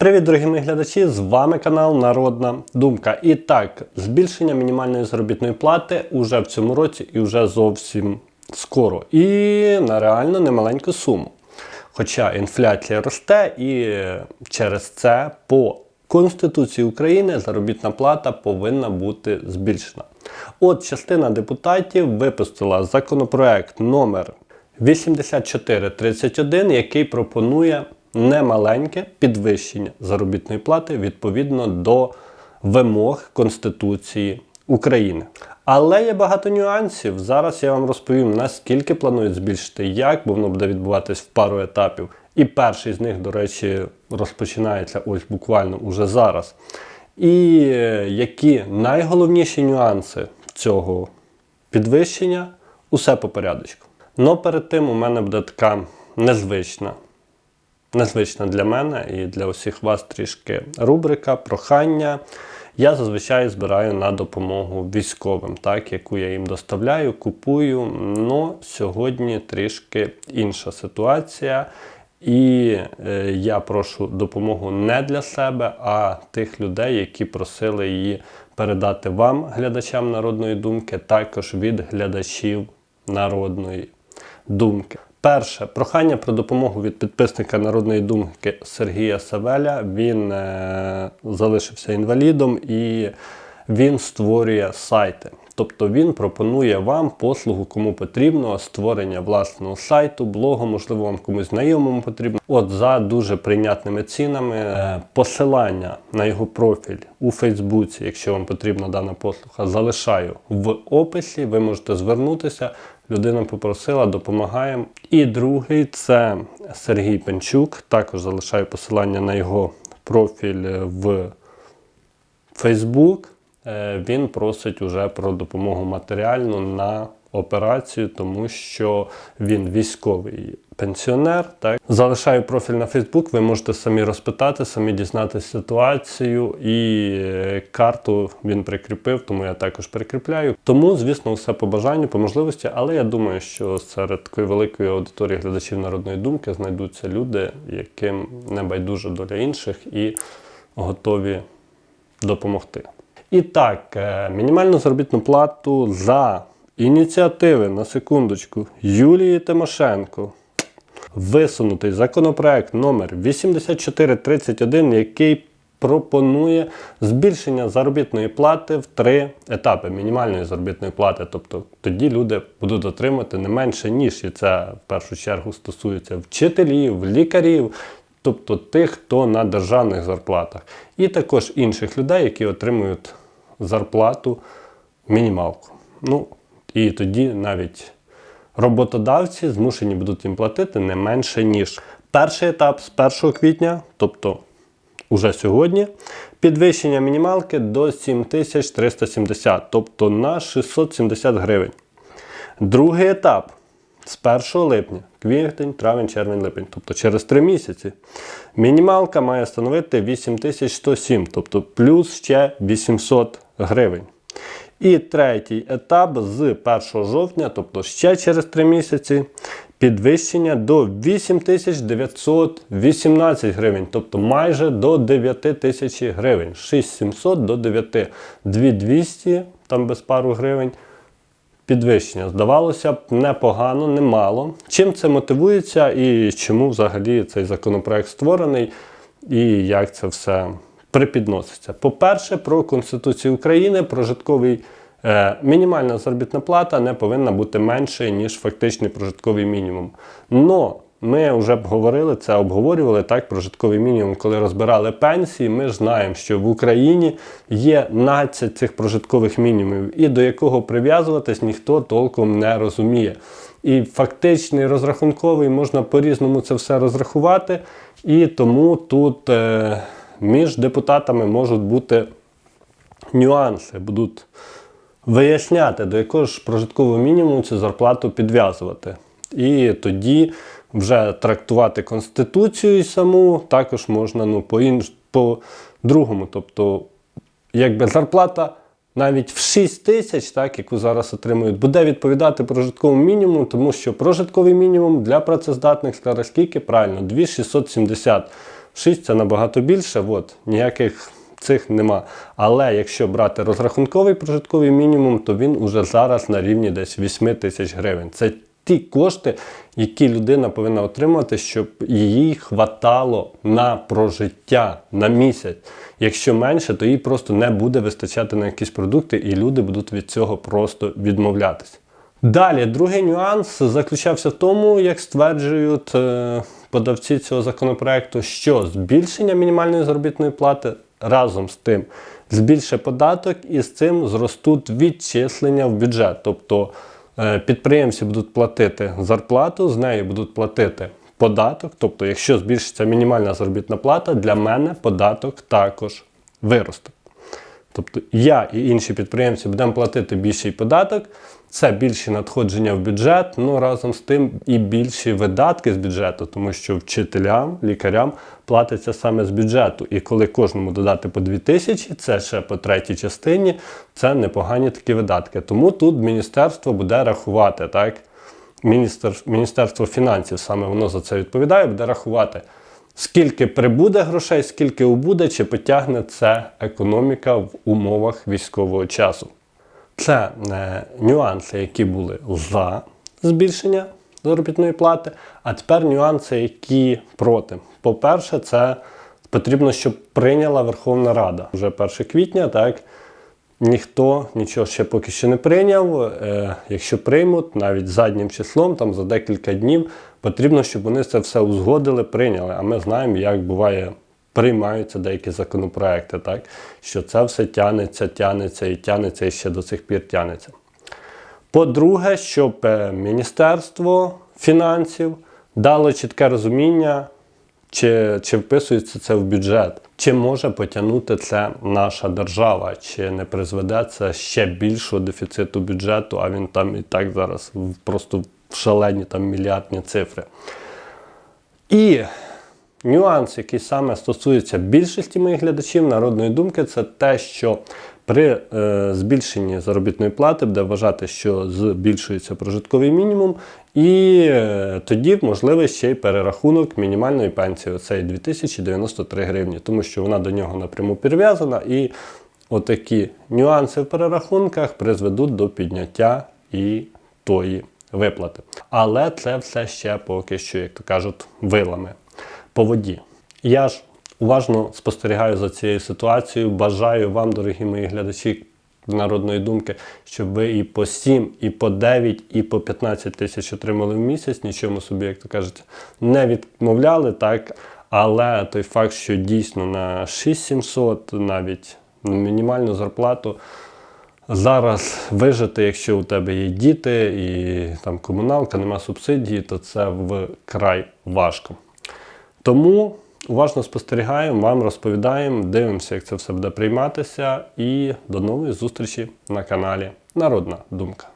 Привіт, дорогі мої глядачі! З вами канал Народна Думка. І так, збільшення мінімальної заробітної плати уже в цьому році і вже зовсім скоро. І на реально немаленьку суму. Хоча інфляція росте, і через це по Конституції України заробітна плата повинна бути збільшена. От частина депутатів випустила законопроект номер 8431, який пропонує немаленьке підвищення заробітної плати відповідно до вимог Конституції України. Але є багато нюансів. Зараз я вам розповім, наскільки планують збільшити, як, бо воно буде відбуватись в пару етапів. І перший з них, до речі, розпочинається ось буквально уже зараз. І е, які найголовніші нюанси цього підвищення, усе по порядочку. Но перед тим у мене буде така незвична, незвична для мене і для усіх вас трішки рубрика, прохання. Я зазвичай збираю на допомогу військовим, так, яку я їм доставляю, купую. Но сьогодні трішки інша ситуація. І е, я прошу допомогу не для себе, а тих людей, які просили її передати вам, глядачам народної думки, також від глядачів народної думки. Перше прохання про допомогу від підписника народної думки Сергія Савеля. Він е, залишився інвалідом і він створює сайти. Тобто він пропонує вам послугу, кому потрібно, створення власного сайту, блогу, можливо, вам комусь знайомому потрібно. От за дуже прийнятними цінами. Е, посилання на його профіль у Фейсбуці, якщо вам потрібна дана послуга, залишаю в описі. Ви можете звернутися. Людина попросила, допомагаємо. І другий це Сергій Пенчук. Також залишаю посилання на його профіль в Facebook. Е, Він просить уже про допомогу матеріальну на операцію, тому що він військовий пенсіонер. Так залишаю профіль на Facebook, Ви можете самі розпитати, самі дізнатися ситуацію. І е, карту він прикріпив, тому я також прикріпляю. Тому, звісно, все по бажанню, по можливості. Але я думаю, що серед такої великої аудиторії глядачів народної думки знайдуться люди, яким не байдужа доля інших і готові допомогти. І так, е, мінімальну заробітну плату за ініціативи на секундочку Юлії Тимошенко. Висунутий законопроект номер 8431, який пропонує збільшення заробітної плати в три етапи мінімальної заробітної плати. Тобто тоді люди будуть отримати не менше, ніж і це в першу чергу стосується вчителів, лікарів, тобто тих, хто на державних зарплатах, і також інших людей, які отримують зарплату мінімалку. Ну, і тоді навіть роботодавці змушені будуть їм платити не менше, ніж перший етап з 1 квітня, тобто уже сьогодні, підвищення мінімалки до 7370, тобто на 670 гривень. Другий етап з 1 липня, квітень, травень, червень, липень, тобто через 3 місяці. Мінімалка має становити 8107, тобто плюс ще 800 гривень. І третій етап з 1 жовтня, тобто ще через 3 місяці, підвищення до 8918 гривень, тобто майже до 9 тисяч гривень. 6700 до 9, 2200, там без пару гривень. Підвищення. Здавалося б, непогано, немало. Чим це мотивується і чому взагалі цей законопроект створений, і як це все припідноситься. По-перше, про Конституцію України прожитковий е, мінімальна заробітна плата не повинна бути менше, ніж фактичний прожитковий мінімум. Но ми вже говорили це, обговорювали так, прожитковий мінімум, коли розбирали пенсії. Ми знаємо, що в Україні є нацять цих прожиткових мінімумів, і до якого прив'язуватись ніхто толком не розуміє. І фактичний розрахунковий можна по-різному це все розрахувати, і тому тут. Е, між депутатами можуть бути нюанси, будуть виясняти, до якого ж прожиткового мінімуму цю зарплату підв'язувати. І тоді вже трактувати Конституцію саму також можна ну, по, інш... по. Тобто, якби зарплата навіть в 6 тисяч, так, яку зараз отримують, буде відповідати прожитковому мінімуму, тому що прожитковий мінімум для працездатних скаже скільки правильно 2670. 6 це набагато більше, от, ніяких цих нема. Але якщо брати розрахунковий прожитковий мінімум, то він уже зараз на рівні десь 8 тисяч гривень. Це ті кошти, які людина повинна отримати, щоб їй хватало на прожиття на місяць. Якщо менше, то їй просто не буде вистачати на якісь продукти, і люди будуть від цього просто відмовлятися. Далі, другий нюанс заключався в тому, як стверджують е, подавці цього законопроекту, що збільшення мінімальної заробітної плати разом з тим збільшить податок і з цим зростуть відчислення в бюджет. Тобто е, підприємці будуть платити зарплату, з неї будуть платити податок. Тобто, якщо збільшиться мінімальна заробітна плата, для мене податок також виросте. Тобто я і інші підприємці будемо платити більший податок, це більші надходження в бюджет, ну разом з тим і більші видатки з бюджету, тому що вчителям, лікарям платиться саме з бюджету. І коли кожному додати по 2 тисячі, це ще по третій частині, це непогані такі видатки. Тому тут міністерство буде рахувати, так? Міністер, Міністерство фінансів саме воно за це відповідає, буде рахувати. Скільки прибуде грошей, скільки убуде, чи потягне це економіка в умовах військового часу. Це е, нюанси, які були за збільшення заробітної плати, а тепер нюанси, які проти. По-перше, це потрібно, щоб прийняла Верховна Рада. Вже 1 квітня, так, ніхто нічого ще поки що не прийняв. Е, якщо приймуть, навіть заднім числом, там за декілька днів, потрібно, щоб вони це все узгодили, прийняли. А ми знаємо, як буває. Приймаються деякі законопроекти, так що це все тянеться, тянеться і тянеться, і ще до цих пір тянеться. По-друге, щоб е, Міністерство фінансів дало чітке розуміння, чи, чи вписується це в бюджет, чи може потягнути це наша держава, чи не призведе це ще більшого дефіциту бюджету, а він там і так зараз просто в шалені там мільярдні цифри. І нюанс, який саме стосується більшості моїх глядачів народної думки, це те, що при е, збільшенні заробітної плати буде вважати, що збільшується прожитковий мінімум, і е, тоді можливий ще й перерахунок мінімальної пенсії. Це 2093 гривні, тому що вона до нього напряму прив'язана, і отакі нюанси в перерахунках призведуть до підняття і тої виплати. Але це все ще поки що, як то кажуть, вилами по воді. Я ж уважно спостерігаю за цією ситуацією. Бажаю вам, дорогі мої глядачі народної думки, щоб ви і по 7, і по 9, і по 15 тисяч отримали в місяць, нічому собі, як то кажуть, не відмовляли, так. Але той факт, що дійсно на 6700 навіть мінімальну зарплату зараз вижити, якщо у тебе є діти і там комуналка, нема субсидії, то це вкрай важко. Тому уважно спостерігаємо, вам розповідаємо, дивимося, як це все буде прийматися. І до нової зустрічі на каналі Народна Думка.